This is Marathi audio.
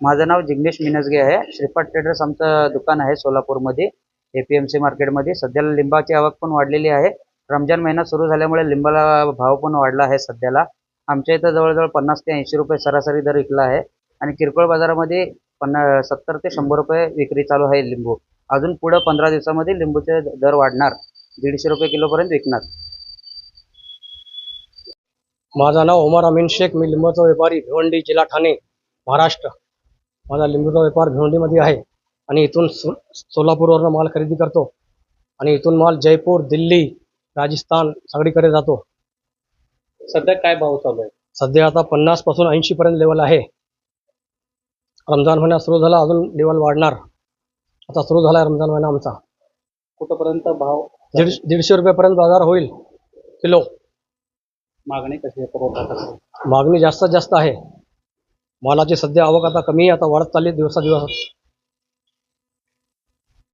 माझं नाव जिग्नेश मिनसगे आहे. श्रीपाद ट्रेडर्स आमचं दुकान आहे सोलापूरमध्ये ए पी एम सी मार्केटमध्ये सध्याला लिंबाची आवक पण वाढलेली आहे. रमजान महिना सुरू झाल्यामुळे लिंबाला भाव पण वाढला आहे सध्याला. आमच्या इथं जवळजवळ पन्नास ते ऐंशी रुपये सरासरी दर विकला आहे. आणि किरकोळ बाजारामध्ये पन्ना सत्तर ते शंभर रुपये विक्री चालू आहे लिंबू. अजून पुढं पंधरा दिवसामध्ये लिंबूचे दर वाढणार. दीडशे रुपये किलोपर्यंत विकणार. माझं नाव उमर अमीन शेख. मी लिंबाचा व्यापारी भिवंडी जिल्हा ठाणे महाराष्ट्र. माझा लिंबूचा व्यापार भिवंडीमध्ये आहे. आणि इथून सो सोलापूरवरनं माल खरेदी करतो. आणि इथून माल जयपूर दिल्ली राजस्थान सगळीकडे जातो. सध्या काय भाव चालू आहे? सध्या आता पन्नासपासून ऐंशी पर्यंत लेवल आहे. रमजान महिना सुरू झाला अजून लेवल वाढणार. आता सुरू झाला रमजान महिना आमचा. कुठपर्यंत भाव? दीड दीडशे रुपयेपर्यंत बाजार होईल. किलो. मागणी कशी आहे? पुरवठा कसा आहे? मागणी जास्तीत जास्त आहे. मालाची सध्या आवक आता कमी आहे आता वाढत चालली दिवसादिवस.